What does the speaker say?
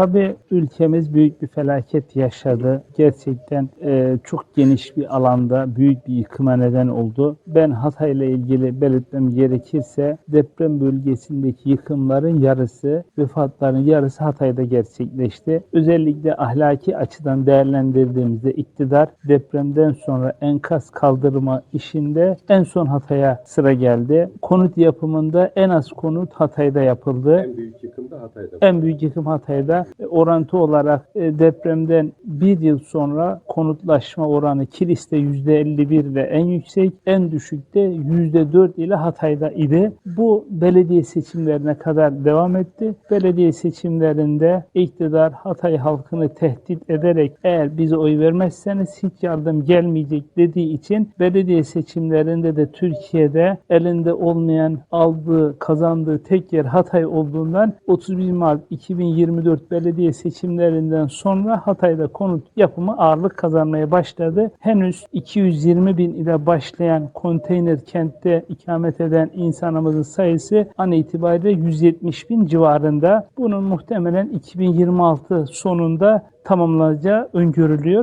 Tabii ülkemiz büyük bir felaket yaşadı. Gerçekten e, çok geniş bir alanda büyük bir yıkıma neden oldu. Ben Hatay ile ilgili belirtmem gerekirse deprem bölgesindeki yıkımların yarısı, vefatların yarısı Hatay'da gerçekleşti. Özellikle ahlaki açıdan değerlendirdiğimizde iktidar depremden sonra enkaz kaldırma işinde en son Hatay'a sıra geldi. Konut yapımında en az konut Hatay'da yapıldı. En büyük Hatay'da. En büyük yıkım Hatay'da. E, Orantı olarak e, depremden bir yıl sonra konutlaşma oranı Kilis'te %51 ve en yüksek, en düşükte %4 ile Hatay'da idi. Bu belediye seçimlerine kadar devam etti. Belediye seçimlerinde iktidar Hatay halkını tehdit ederek eğer bize oy vermezseniz hiç yardım gelmeyecek dediği için belediye seçimlerinde de Türkiye'de elinde olmayan aldığı, kazandığı tek yer Hatay olduğundan 31 Mart 2024 belediye seçimlerinden sonra Hatay'da konut yapımı ağırlık kazanmaya başladı. Henüz 220 bin ile başlayan konteyner kentte ikamet eden insanımızın sayısı an itibariyle 170 bin civarında. Bunun muhtemelen 2026 sonunda tamamlanacağı öngörülüyor.